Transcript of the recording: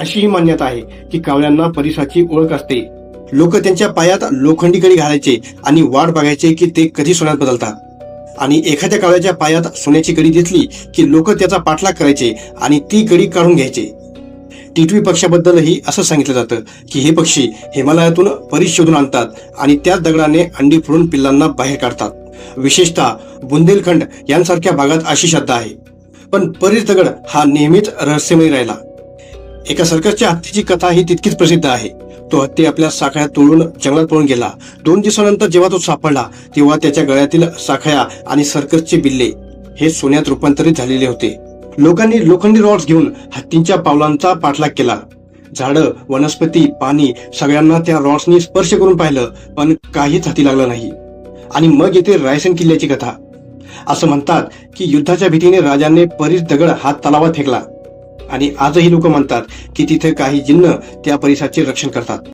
अशी ही मान्यता आहे की कावळ्यांना परिसाची ओळख असते. लोक त्यांच्या पायात लोखंडी कडी घालायचे आणि वाट बघायचे की ते कधी सोन्यात बदलतात. आणि एखाद्या कावळ्याच्या पायात सोन्याची कडी दिसली की लोक त्याचा पाठलाग करायचे आणि ती कडी काढून घ्यायचे. टिटवी पक्षाबद्दलही असं सांगितलं जातं की हे पक्षी हिमालयातून परीस शोधून आणतात आणि त्याच दगडाने अंडी फोडून पिल्लांना बाहेर काढतात. विशेषतः बुंदेलखंड यांसारख्या भागात अशी श्रद्धा आहे. पण परीस दगड हा नेहमीच रहस्यमयी राहिला. एका सर्कसच्या हत्तीची कथा ही तितकीच प्रसिद्ध आहे. तो हत्ती आपल्या साखळ्या तोडून जंगलात पळून गेला. दोन दिवसानंतर जेव्हा तो सापडला तेव्हा त्याच्या गळ्यातील साखळ्या आणि सर्कसचे बिल्ले हे सोन्यात रूपांतरित झालेले होते. लोकांनी लोखंडी रॉड्स घेऊन हत्तींच्या पावलांचा पाठलाग केला. झाडं वनस्पती पाणी सगळ्यांना त्या रॉड्सनी स्पर्श करून पाहिलं पण काहीच हाती लागलं नाही. आणि मग येते रायसन किल्ल्याची कथा. असं म्हणतात की युद्धाच्या भीतीने राजाने परीस दगड हात तलावात फेकला. आणि आजही लोक म्हणतात की तिथे काही जिन्न त्या परिसराचे रक्षण करतात.